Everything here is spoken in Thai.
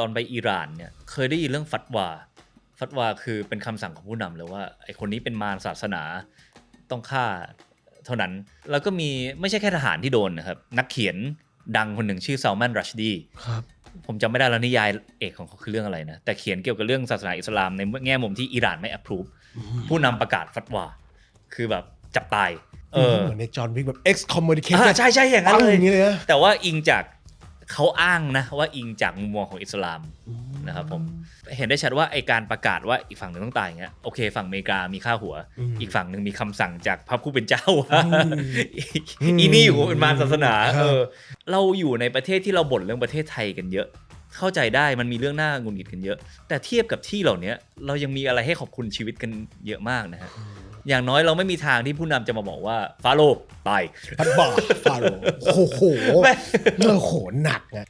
ตอนไปอิหร่านเนี่ยเคยได้ยินเรื่องฟัตวา ฟัตวาคือเป็นคำสั่งของผู้นำเลยว่าไอคนนี้เป็นมารศาสนาต้องฆ่าเท่านั้น แล้วก็มีไม่ใช่แค่ทหารที่โดนนะครับ นักเขียนดังคนหนึ่งชื่อซาลแมนรัชดีครับผมจำไม่ได้แล้วนิยายเอกของเขาคือเรื่องอะไรนะ แต่เขียนเกี่ยวกับเรื่องศาสนาอิสลามในแง่มุมที่อิหร่านไม่ approve ผู้นำประกาศฟัตวา คือแบบจับตาย เออเหมือนในจอห์นวิกแบบ excommunicate อ่าใช่ใช่อย่างนั้นเลยอย่างนี้เลยนะแต่ว่าอิงจาก เขาอ้างนะว่าอิงจากมุมมองของอิสลามนะครับผมเห็นได้ชัดว่าไอการประกาศว่าอีกฝั่งหนึ่งต้องตายอย่างเงี้ยโอเค ฝั่งอเมริกามีค่าหัวอืมอีกฝั่งหนึ่งมีคำสั่งจากพระผู้เป็นเจ้าว่าอืมอีนี่อยู่เป็นมารศาสนาครับเออเราอยู่ในประเทศที่เราบ่นเรื่องประเทศไทยกันเยอะ เข้าใจได้มันมีเรื่องน่าหงุนหงิดกันเยอะ แต่เทียบกับที่เหล่านี้เรายังมีอะไรให้ขอบคุณชีวิตกันเยอะมากนะฮะ อย่างน้อยเราไม่มีทางที่ผู้นำจะมาบอกว่าฟาโรห์ตายพัดบาทฟาโรห์โอ้โหแม่โอ้โหหนักนะ